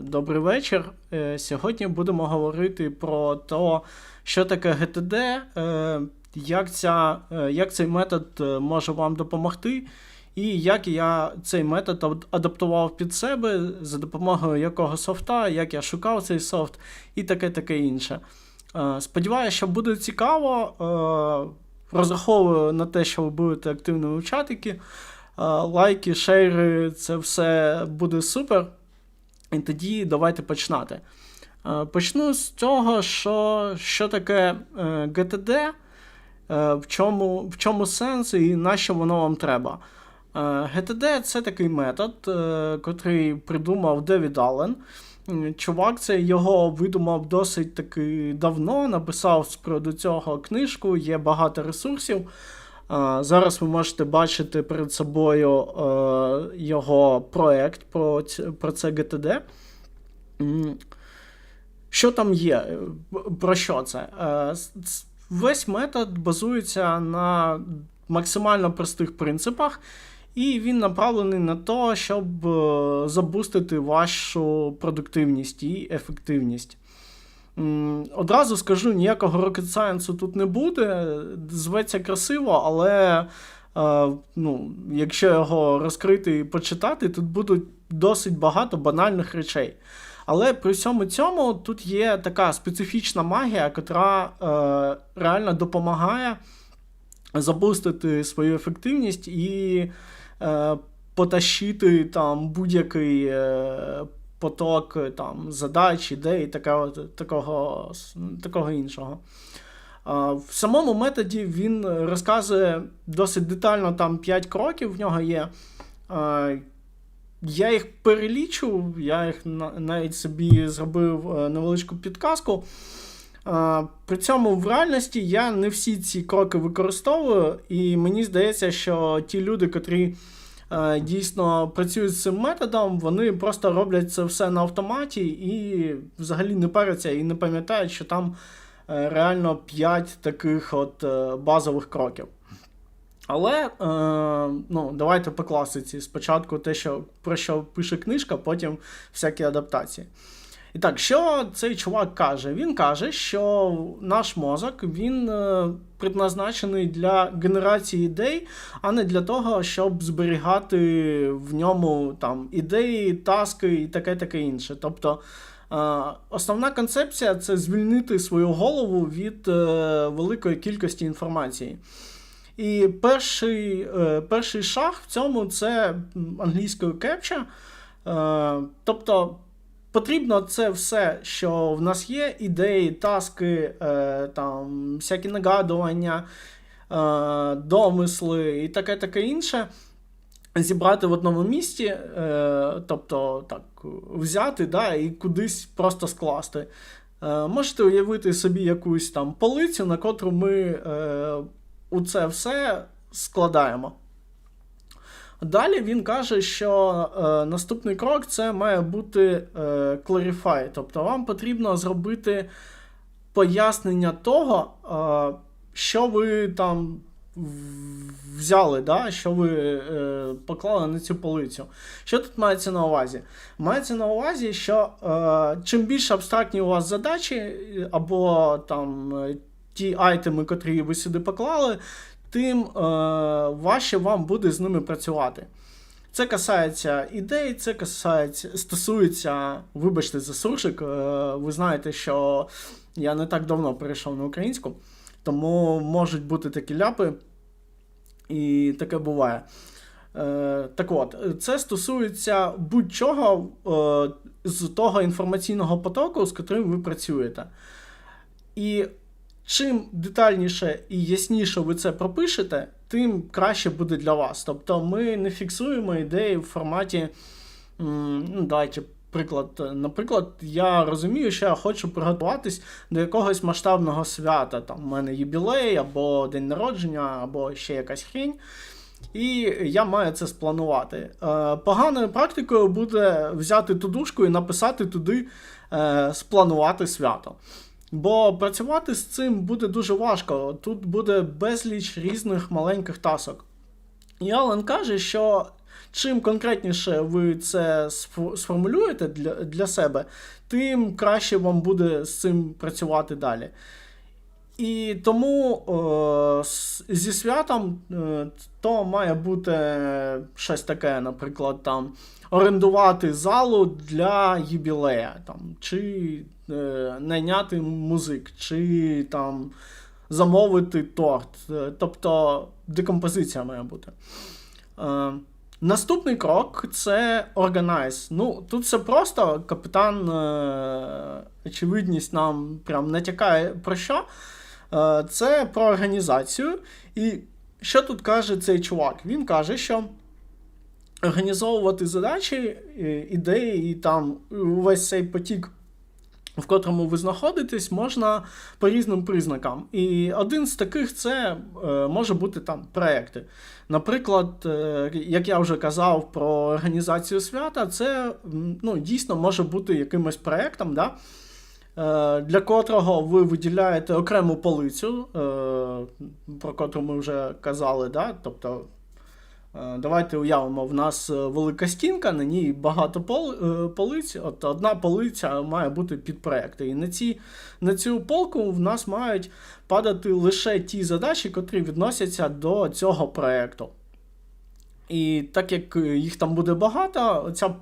добрий вечір. Е, Сьогодні будемо говорити про те, що таке GTD, е, як, ця, е, як цей метод може вам допомогти, і як я цей метод адаптував під себе, за допомогою якого софта, як я шукав цей софт і таке таке інше. Сподіваюся, що буде цікаво. Розраховую на те, що ви будете активними в чатики. Лайки, шейри, це все буде супер. І тоді давайте починати. Е, Почну з того, що, що таке е, GTD, е, в чому, в чому сенс і на що воно вам треба. GTD це такий метод, котрий придумав Девід Аллен. Чувак, це його видумав досить таки давно, написав приводу цього книжку, є багато ресурсів. Зараз ви можете бачити перед собою е, його проект про, це GTD. Що там є? Е, Про що це? Е, Весь метод базується на максимально простих принципах, і він направлений на те, щоб забустити вашу продуктивність і ефективність. Одразу скажу, ніякого rocket science тут не буде. Зветься красиво, але е, ну, якщо його розкрити і почитати, тут будуть досить багато банальних речей. Але при всьому цьому тут є така специфічна магія, яка е, реально допомагає забустити свою ефективність і е, потащити там будь-який е, поток е, там, задач, ідей, такого, такого, такого іншого. В самому методі він розказує досить детально там 5 кроків в нього є. Я їх перелічу, я їх навіть собі зробив е, невеличку підказку. При цьому в реальності я не всі ці кроки використовую, і мені здається, що ті люди, котрі дійсно працюють з цим методом, вони просто роблять це все на автоматі і взагалі не паряться і не пам'ятають, що там е, реально 5 таких от е, базових кроків. Але е, ну, давайте по класиці. Спочатку те, що, про що пише книжка, потім всякі адаптації. І так, що цей чувак каже? Він каже, що наш мозок він е, предназначений для генерації ідей, а не для того, щоб зберігати в ньому там ідеї, таски і таке таке інше. Тобто е, основна концепція це звільнити свою голову від е, великої кількості інформації. І перший, перший шаг в цьому це англійською кепча. Тобто потрібно це все, що в нас є: ідеї, таски, е, там, всякі нагадування, е, домисли і таке таке інше. Зібрати в одному місці, е, тобто так, взяти да, і кудись просто скласти. Е, можете уявити собі якусь там полицю, на котру ми е, у це все складаємо. Далі він каже, що е, наступний крок це має бути е, clarify. Тобто вам потрібно зробити пояснення того, е, що ви там взяли, да? що ви е, поклали на цю полицю. Що тут мається на увазі? Мається на увазі, що е, чим більш абстрактні у вас задачі, або там е, ті айтеми, котрі ви сюди поклали, тим е, важче вам буде з ними працювати. Це касається ідей, це касається, стосується, вибачте, за суржик. Е, ви знаєте, що я не так давно перейшов на українську, тому можуть бути такі ляпи, і таке буває. Е, так от, це стосується будь-чого е, з того інформаційного потоку, з котрим ви працюєте. І чим детальніше і ясніше ви це пропишете, тим краще буде для вас. Тобто ми не фіксуємо ідеї в форматі. Ну, давайте приклад. Наприклад, я розумію, що я хочу приготуватись до якогось масштабного свята. Там у мене юбілей, або день народження, або ще якась хрінь. І я маю це спланувати. Е, поганою практикою буде взяти тудушку і написати туди е, спланувати свято. Бо працювати з цим буде дуже важко. Тут буде безліч різних маленьких тасок. І Алан каже, що чим конкретніше ви це сформулюєте для, для себе, тим краще вам буде з цим працювати далі. І тому е, зі святом е, то має бути щось таке, наприклад, там орендувати залу для юбілея, там, чи е, найняти музик, чи там замовити торт. Е, Тобто декомпозиція має бути. Е, Наступний крок це Organize. Ну, тут все просто. Капітан, е, очевидність нам прям натякає про що. Е, це про організацію. І що тут каже цей чувак? Він каже, що організовувати задачі, е, ідеї і там увесь цей потік. В котрому ви знаходитесь, можна по різним признакам. І один з таких це е, може бути там проекти. Наприклад, як я вже казав про організацію свята, це ну, дійсно може бути якимось проектом, да? Е, для котрого ви виділяєте окрему полицю, е, про котру ми вже казали. Да? Тобто, е, давайте уявимо, в нас велика стінка, на ній багато пол, полиць. От одна полиця має бути під проекти. І на, ці, на цю полку в нас мають падати лише ті задачі, котрі відносяться до цього проекту. І так як їх там буде багато, ця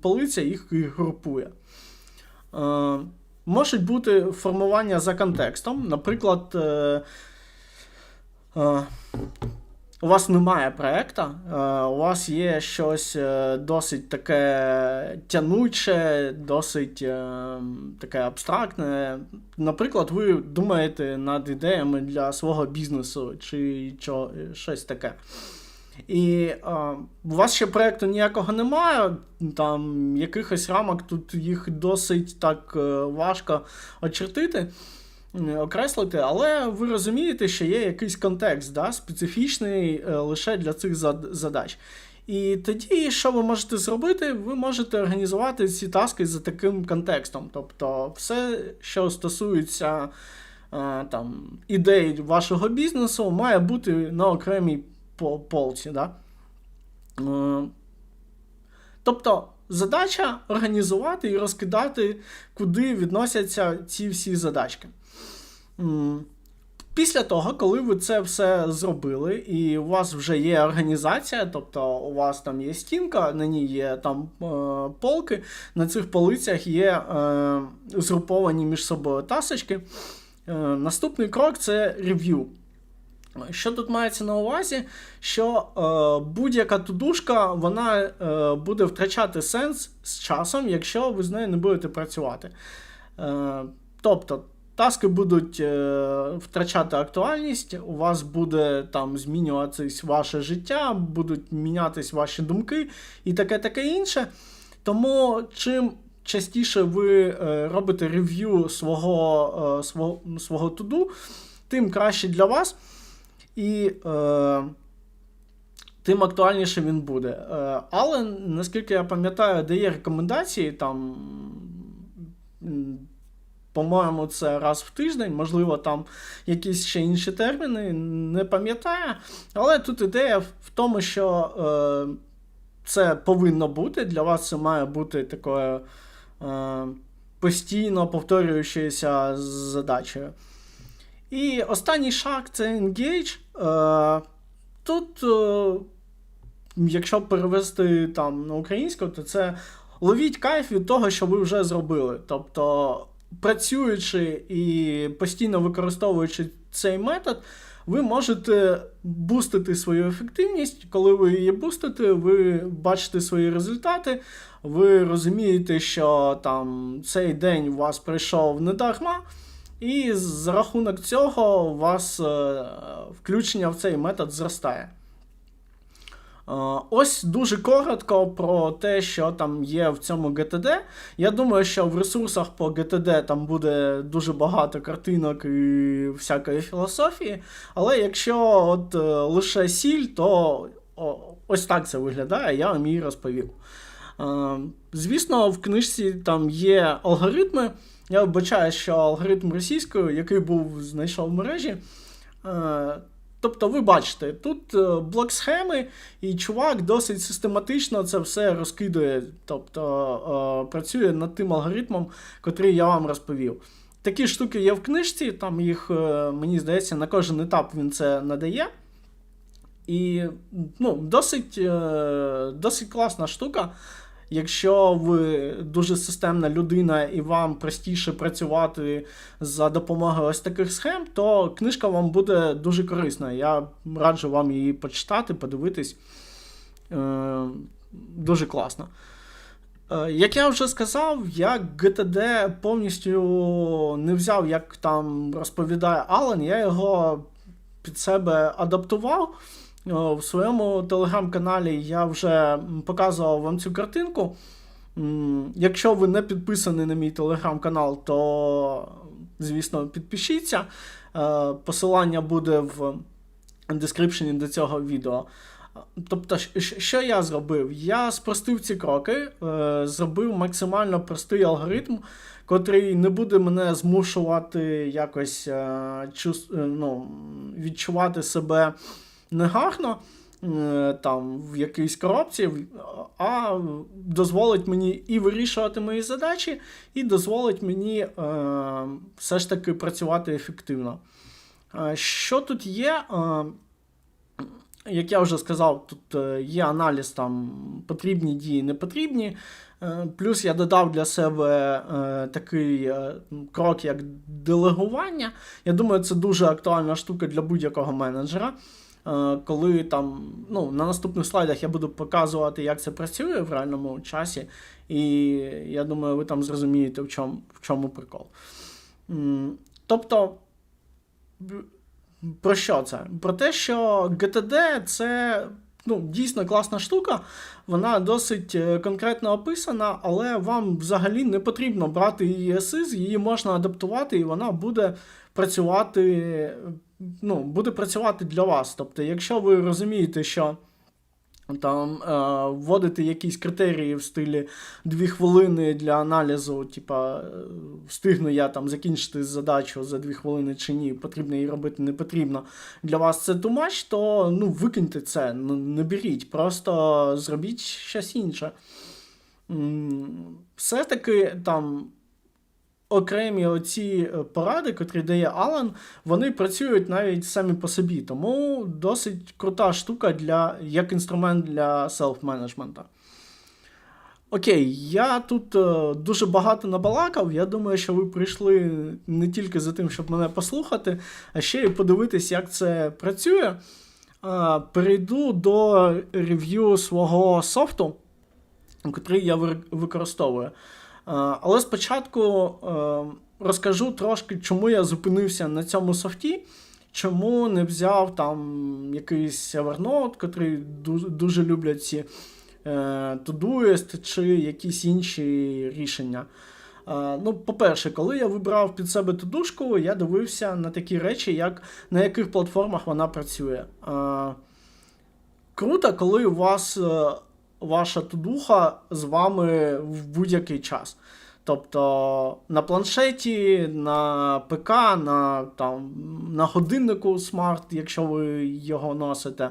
полиця їх і групує. Можуть бути формування за контекстом. Наприклад, е, е, у вас немає проєкту, е, у вас є щось е, досить таке тянуче, досить е, таке абстрактне. Наприклад, ви думаєте над ідеями для свого бізнесу чи чо, щось таке. І е, у вас ще проєкту ніякого немає, там якихось рамок тут їх досить так е, важко очертити, окреслити, але ви розумієте, що є якийсь контекст, да, специфічний е, лише для цих зад- задач. І тоді, що ви можете зробити, ви можете організувати ці таски за таким контекстом. Тобто, все, що стосується е, там, ідей вашого бізнесу, має бути на окремій по- полці. Да? Е, Тобто, задача організувати і розкидати, куди відносяться ці всі задачки. Після того, коли ви це все зробили, і у вас вже є організація, тобто у вас там є стінка, на ній є там е, полки, на цих полицях є е, згруповані між собою тасочки. Е, наступний крок це рев'ю. Що тут мається на увазі? Що е, будь-яка тудушка вона е, буде втрачати сенс з часом, якщо ви з нею не будете працювати. Е, тобто, таски будуть е, втрачати актуальність, у вас буде там змінюватись ваше життя, будуть мінятись ваші думки і таке таке інше. Тому чим частіше ви е, робите рев'ю свого, е, свого, свого туду, тим краще для вас. І е, тим актуальніше він буде. Е, але, наскільки я пам'ятаю, дає рекомендації там. По-моєму, це раз в тиждень, можливо, там якісь ще інші терміни, не пам'ятаю. Але тут ідея в тому, що е, це повинно бути. Для вас це має бути такою е, постійно повторюючоюся задачею. І останній шаг це engage. Е, тут, е, якщо перевести там на українську, то це ловіть кайф від того, що ви вже зробили. Тобто, працюючи і постійно використовуючи цей метод, ви можете бустити свою ефективність. Коли ви її бустите, ви бачите свої результати, ви розумієте, що там цей день у вас пройшов не дарма. І за рахунок цього у вас е, включення в цей метод зростає. Е, Ось дуже коротко про те, що там є в цьому GTD. Я думаю, що в ресурсах по GTD там буде дуже багато картинок і всякої філософії. Але якщо от е, лише сіль, то ось так це виглядає, я вам її розповів. Звісно, в книжці там є алгоритми. Я вбачаю, що алгоритм російською, який був знайшов в мережі, е, Тобто, ви бачите, тут е, блок схеми, і чувак досить систематично це все розкидує, тобто е, працює над тим алгоритмом, котрий я вам розповів. Такі штуки є в книжці, там їх, мені здається, на кожен етап він це надає. І ну, досить, досить класна штука. Якщо ви дуже системна людина і вам простіше працювати за допомогою ось таких схем, то книжка вам буде дуже корисна. Я раджу вам її почитати, подивитись. Е, Дуже класно. Е, Як я вже сказав, я GTD повністю не взяв, як там розповідає Алан, я його під себе адаптував. О, В своєму телеграм-каналі я вже показував вам цю картинку. Якщо ви не підписані на мій телеграм-канал, то, звісно, підпишіться. Е, Посилання буде в дескрипшені до цього відео. Тобто, що я зробив? Я спростив ці кроки, е, зробив максимально простий алгоритм, котрий не буде мене змушувати якось е, е, ну, відчувати себе негарно е, там в якійсь коробці, а дозволить мені і вирішувати мої задачі, і дозволить мені е, все ж таки працювати ефективно. Е, Що тут є? Е, Як я вже сказав, тут є аналіз там потрібні дії, не потрібні. Плюс я додав для себе такий крок, як делегування. Я думаю, це дуже актуальна штука для будь-якого менеджера. Е, Коли там ну, на наступних слайдах я буду показувати, як це працює в реальному часі, і я думаю, ви там зрозумієте, в чому, в чому прикол. Тобто, про що це? Про те, що GTD це ну, дійсно класна штука, вона досить е, конкретно описана, але вам взагалі не потрібно брати її асиз, її можна адаптувати, і вона буде працювати, ну, буде працювати для вас. Тобто, якщо ви розумієте, що там е, вводити якісь критерії в стилі 2 хвилини для аналізу, типа, е, встигну я там закінчити задачу за 2 хвилини чи ні, потрібно її робити, не потрібно. Для вас це much, то ну, викиньте це, ну, не беріть, просто зробіть щось інше. Все-таки там окремі оці е, поради, котрі дає Алан, вони працюють навіть самі по собі. Тому досить крута штука для, як інструмент для селф-менеджмента. Окей, я тут е, дуже багато набалакав. Я думаю, що ви прийшли не тільки за тим, щоб мене послухати, а ще й подивитись, як це працює. Е, перейду до рев'ю свого софту, котрий я використовую. Е, Але спочатку е, розкажу трошки, чому я зупинився на цьому софті, чому не взяв там якийсь Evernote, котрий дуже люблять ці е, Todoist чи якісь інші рішення. Ну, по-перше, коли я вибрав під себе тудушку, я дивився на такі речі, як на яких платформах вона працює. Круто, коли у вас ваша тудуха з вами в будь-який час. Тобто на планшеті, на ПК, на, там, на годиннику смарт, якщо ви його носите.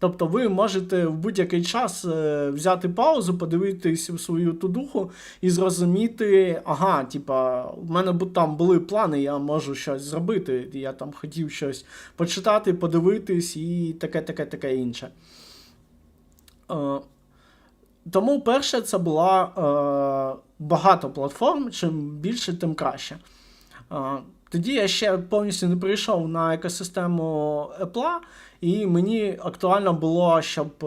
Тобто ви можете в будь-який час е, взяти паузу, подивитись в свою тудуху і зрозуміти, ага, типа, в мене там були плани, я можу щось зробити. Я там хотів щось почитати, подивитись і таке, таке, таке інше. Тому перше, це була е, багато платформ. Чим більше, тим краще. Е, тоді я ще повністю не прийшов на екосистему Apple, і мені актуально було, щоб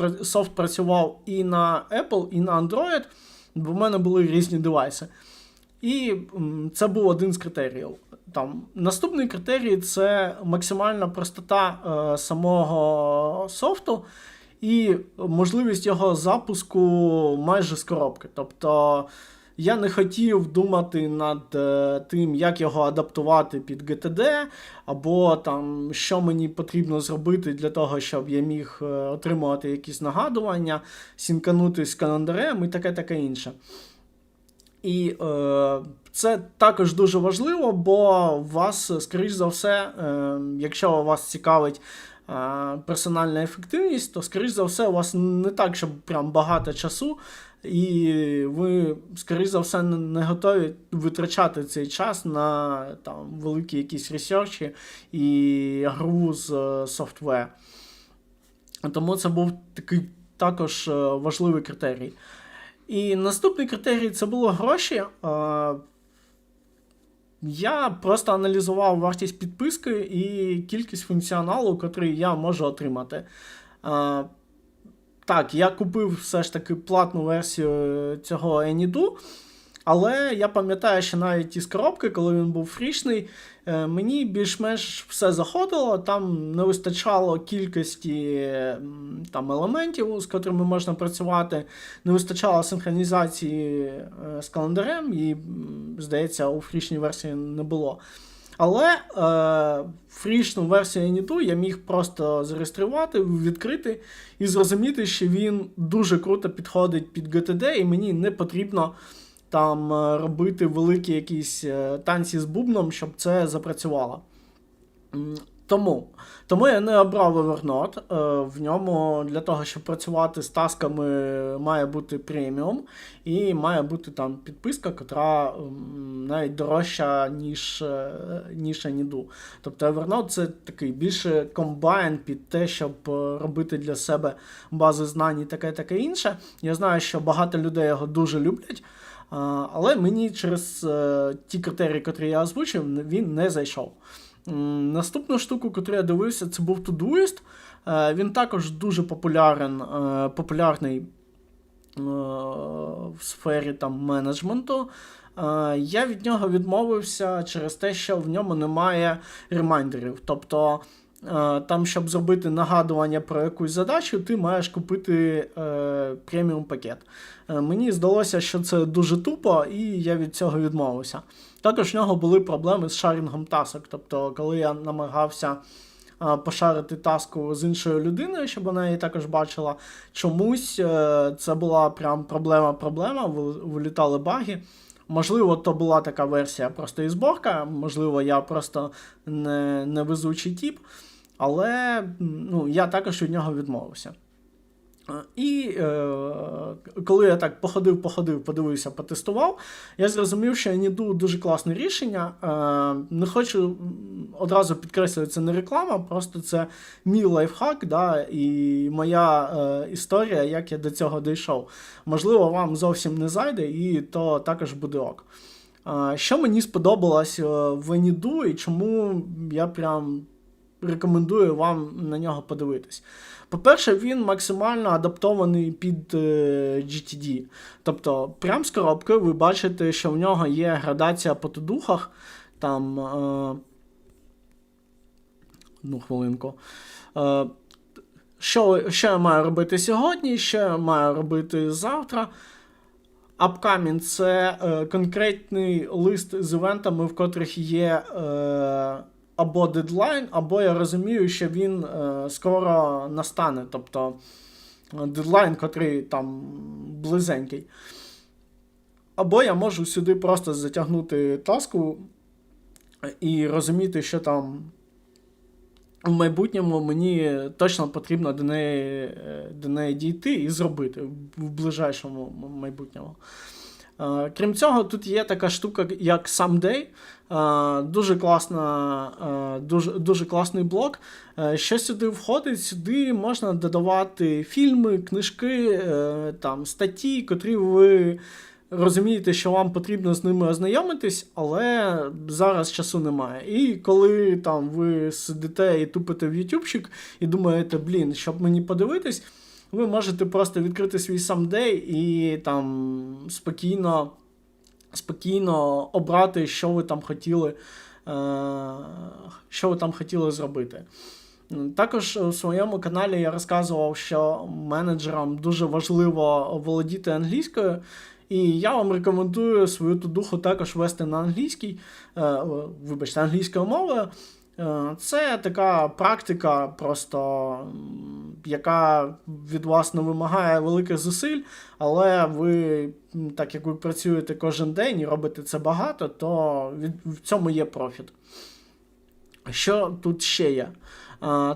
е, софт працював і на Apple, і на Android, бо в мене були різні девайси. І це був один з критеріїв. Там, наступний критерій це максимальна простота е, самого софту і можливість його запуску майже з коробки. Тобто я не хотів думати над е, тим, як його адаптувати під GTD, або там, що мені потрібно зробити для того, щоб я міг е, отримувати якісь нагадування, сінканутись з календарем і таке таке інше. І е, це також дуже важливо, бо вас, скоріш за все, е, якщо вас цікавить персональна ефективність, то, скоріш за все, у вас не так, щоб прям багато часу, і ви, скоріш за все, не- готові витрачати цей час на там, великі якісь ресерчі і гру з софтвер. Тому це був такий також е, важливий критерій. І наступний критерій це було гроші. Я просто аналізував вартість підписки і кількість функціоналу, який я можу отримати. А, Так, я купив все ж таки платну версію цього Anydo, але я пам'ятаю, що навіть із коробки, коли він був фрішний, е, мені більш-менш все заходило, там не вистачало кількості там, елементів, з котрими можна працювати, не вистачало синхронізації е, з календарем, і, здається, у фрішній версії не було. Але е, фрішну версію Anydo я міг просто зареєструвати, відкрити і зрозуміти, що він дуже круто підходить під GTD, і мені не потрібно там е, робити великі якісь е, танці з бубном, щоб це запрацювало. Тому, тому я не обрав Evernote. Е, В ньому для того, щоб працювати з тасками, має бути преміум, і має бути там підписка, яка навіть дорожча, ніж, ніж Anydo. Тобто Evernote це такий більше комбайн під те, щоб робити для себе бази знань і таке таке інше. Я знаю, що багато людей його дуже люблять. Але мені через е, ті критерії, які я озвучив, він не зайшов. Наступну штуку, яку я дивився, це був Todoist. Е, Він також дуже популярен, е, популярний в сфері там, менеджменту. Я від нього відмовився через те, що в ньому немає ремайдерів. Тобто, там, щоб зробити нагадування про якусь задачу, ти маєш купити е, преміум пакет. Е, Мені здалося, що це дуже тупо, і я від цього відмовився. Також в нього були проблеми з шарінгом тасок. Тобто, коли я намагався а, пошарити таску з іншою людиною, щоб вона її також бачила, чомусь е, це була прям проблема-проблема, вил- вилітали баги. Можливо, то була така версія просто і зборка, можливо, я просто не, невезучий тіп, але ну, я також від нього відмовився. Е, І е, коли я так походив, походив, подивився, потестував, я зрозумів, що Anydo дуже класне рішення. Е, не хочу одразу підкреслювати, це не реклама, просто це мій лайфхак, да, і моя е, історія, як я до цього дійшов. Можливо, вам зовсім не зайде, і то також буде ок. Е, що мені сподобалось е, в Anydo і чому я прям рекомендую вам на нього подивитись. По-перше, він максимально адаптований під е, GTD. Тобто, прямо з коробки ви бачите, що в нього є градація по тудухах. Там. Е, одну хвилинку. Е, що, що я маю робити сьогодні, що я маю робити завтра. Upcoming – це е, конкретний лист з івентами, в котрих є е, або дедлайн, або я розумію, що він е, скоро настане. Тобто е, дедлайн, котрий там близенький. Або я можу сюди просто затягнути таску і розуміти, що там в майбутньому мені точно потрібно до неї, е, до неї дійти і зробити в ближайшому майбутньому. Е, Крім цього, тут є така штука, як Someday. Е, Дуже, класна, е, дуже, дуже класний блок. Е, Що сюди входить? Сюди можна додавати фільми, книжки, там, статті, котрі ви розумієте, що вам потрібно з ними ознайомитись, але зараз часу немає. І коли там ви сидите і тупите в ютубчик і думаєте, блін, щоб мені подивитись, ви можете просто відкрити свій Someday і там спокійно, спокійно обрати, що ви там хотіли, е, що ви там хотіли зробити. Також у своєму каналі я розказував, що менеджерам дуже важливо володіти англійською. І я вам рекомендую свою тудуху також вести на англійській, е, вибачте, англійською мовою. Е, Це така практика, просто яка від вас не вимагає великих зусиль, але ви, так як ви працюєте кожен день і робите це багато, то від, в цьому є профіт. Що тут ще є?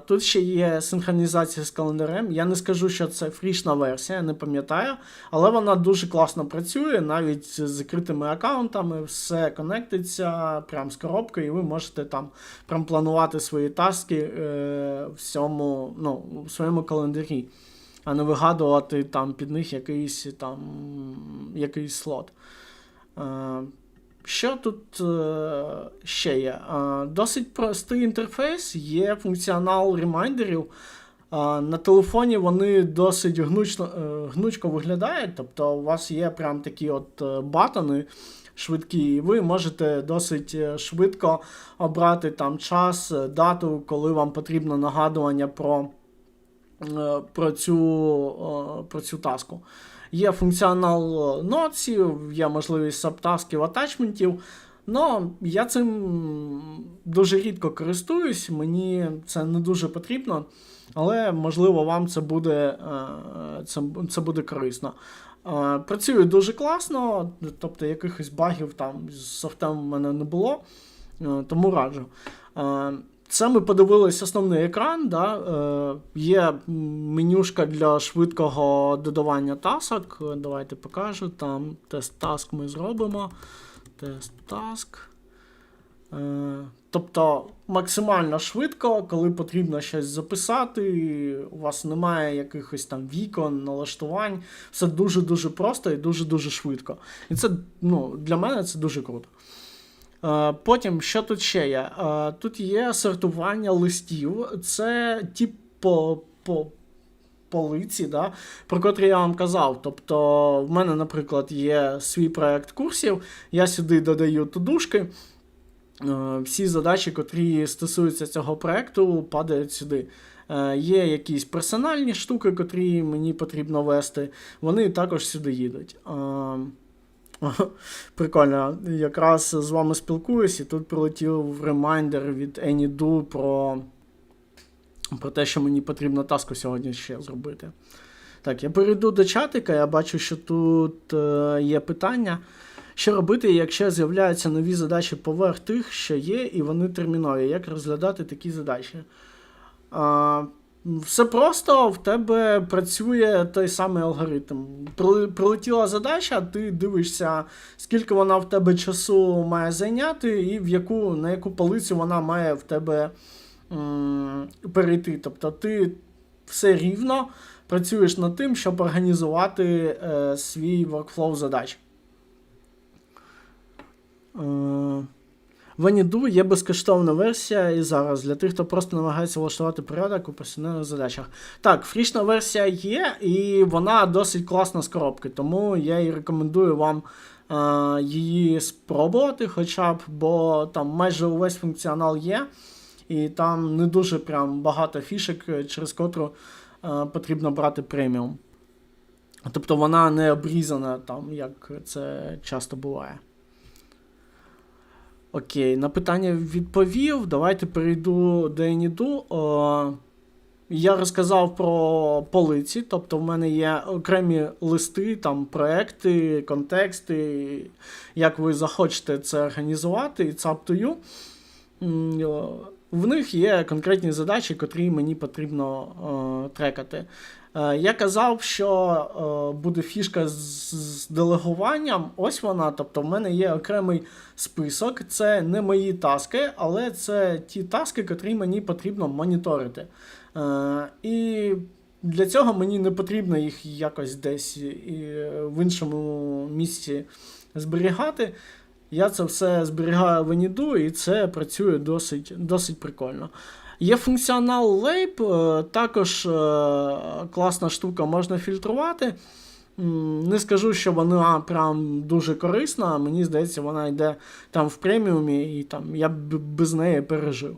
Тут ще є синхронізація з календарем. Я не скажу, що це фрішна версія, не пам'ятаю, але вона дуже класно працює, навіть з закритими аккаунтами, все конектиться прям з коробкою, і ви можете там прям планувати свої таски е, в, цьому, ну, в своєму календарі, а не вигадувати там під них якийсь там якийсь слот. Е, що тут е, ще є? Е, досить простий інтерфейс, є функціонал ремайдерів. Е, на телефоні вони досить гнучно, е, гнучко виглядають, тобто у вас є прям такі от е, батони швидкі, і ви можете досить е, швидко обрати там час, е, дату, коли вам потрібно нагадування про, е, про, цю, е, про цю таску. Є функціонал е, є можливість сабтасків, атачментів. Ну, я цим дуже рідко користуюсь, мені це не дуже потрібно, але можливо вам це буде, е, це, це буде корисно. Е, Працює дуже класно, тобто якихось багів там з софтом в мене не було, тому раджу. Це ми подивились основний екран. Да? Е, Є менюшка для швидкого додавання тасок. Давайте покажу. Там тест таск ми зробимо. Тест таск. Е, Тобто максимально швидко, коли потрібно щось записати, у вас немає якихось там вікон, налаштувань. Все дуже-дуже просто і дуже-дуже швидко. І це ну, для мене це дуже круто. Е, Потім, що тут ще є? Е, Тут є сортування листів. Це ті по, по, полиці, да, про котрі я вам казав. Тобто, в мене, наприклад, є свій проект курсів, я сюди додаю тудушки. Е, Всі задачі, котрі стосуються цього проекту, падають сюди. Є якісь персональні штуки, котрі мені потрібно вести, вони також сюди їдуть. Е, Прикольно, якраз з вами спілкуюсь, і тут прилетів ремайдер від AnyDo про, про те, що мені потрібно таску сьогодні ще зробити. Так, я перейду до чатика, я бачу, що тут е, є питання. Що робити, якщо з'являються нові задачі поверх тих, що є, і вони термінові? Як розглядати такі задачі? А, все просто в тебе працює той самий алгоритм. Прилетіла задача, ти дивишся, скільки вона в тебе часу має зайняти, і в яку, на яку полицю вона має в тебе м, перейти. Тобто ти все рівно працюєш над тим, щоб організувати е, свій workflow задач. Е, В Anydo є безкоштовна версія і зараз для тих, хто просто намагається влаштувати порядок у повсякденних задачах. Так, фрішна версія є, і вона досить класна з коробки, тому я і рекомендую вам е, її спробувати, хоча б, бо там майже увесь функціонал є, і там не дуже прям багато фішек, через котру е, потрібно брати преміум. Тобто вона не обрізана там, як це часто буває. Окей, на питання відповів. Давайте перейду до Еніду. О, я розказав про полиці, тобто в мене є окремі листи, там проекти, контексти, як ви захочете це організувати, it's up to you. В них є конкретні задачі, котрі мені потрібно е, трекати. Е, Я казав, що е, буде фішка з, делегуванням. Ось вона. Тобто, в мене є окремий список. Це не мої таски, але це ті таски, котрі мені потрібно моніторити. Е, І для цього мені не потрібно їх якось десь в іншому місці зберігати. Я це все зберігаю в Anydo, і це працює досить, досить прикольно. Є функціонал Лейб, е, також е, класна штука, можна фільтрувати. Не скажу, що вона прям дуже корисна, мені здається, вона йде там в преміумі, і там я б без неї пережив.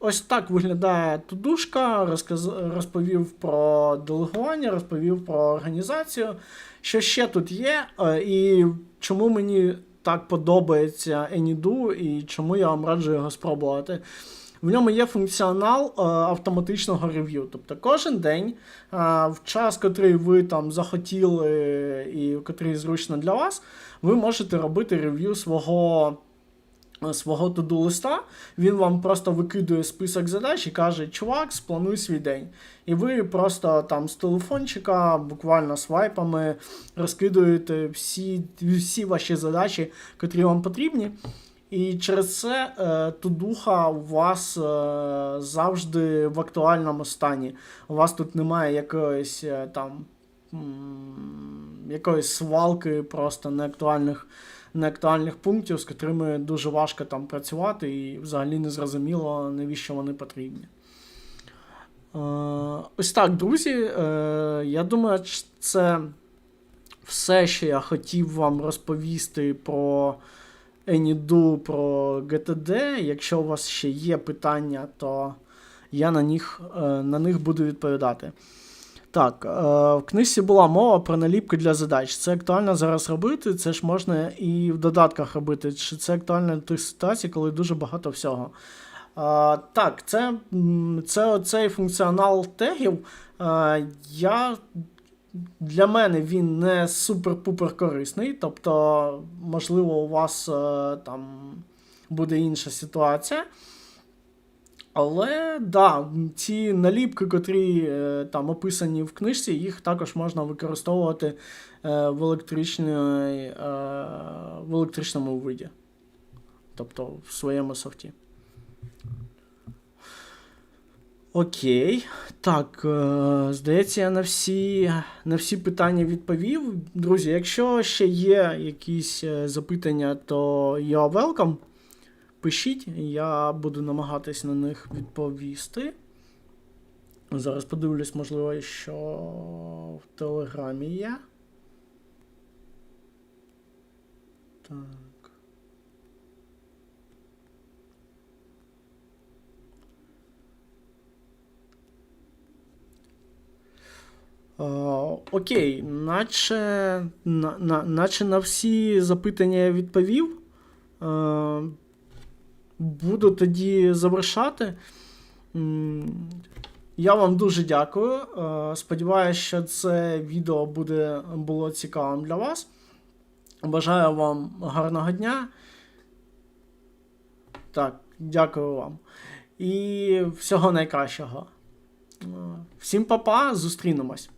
Ось так виглядає тудушка, розказ... розповів про делегування, розповів про організацію. Що ще тут є, е, і чому мені так подобається Еніду і чому я вам раджу його спробувати. В ньому є функціонал е, автоматичного рев'ю. Тобто кожен день, е, в час, котрий ви там захотіли і котрий зручно для вас, ви можете робити рев'ю свого. Е, Свого туду листа, він вам просто викидує список задач і каже: Чувак, сплануй свій день. І ви просто там з телефончика, буквально свайпами, розкидуєте всі, всі ваші задачі, котрі вам потрібні. І через це е, тудуха у вас е, завжди в актуальному стані. У вас тут немає якоїсь е, там якоїсь свалки просто неактуальних, неактуальних пунктів, з котрими дуже важко там працювати, і взагалі не зрозуміло, навіщо вони потрібні. Е, ось так, друзі. Е, я думаю, це все, що я хотів вам розповісти про. Anydo про GTD. Якщо у вас ще є питання, то я на них, е, на них буду відповідати. Так, е, в книжці була мова про наліпки для задач. Це актуально зараз робити, це ж можна і в додатках робити. Чи це актуально в тих ситуаціях, коли дуже багато всього. Так, це, це оцей функціонал тегів. Я для мене він не супер-пупер корисний. Тобто, можливо, у вас е, там буде інша ситуація. Але да, ці наліпки, котрі е, там описані в книжці, їх також можна використовувати е, в, е, в електричному виді. Тобто в своєму софті. Окей. Так, здається, я на всі, на всі питання відповів. Друзі, якщо ще є якісь запитання, то я welcome. Пишіть, я буду намагатись на них відповісти. Зараз подивлюсь, можливо, що в Телеграмі є. Так. Е, Окей, наче на, на, наче на всі запитання я відповів. Е, Буду тоді завершати. Я вам дуже дякую. Е, Сподіваюся, що це відео буде, було цікавим для вас. Бажаю вам гарного дня. Так, дякую вам. І всього найкращого. Е, Всім па-па, зустрінемось.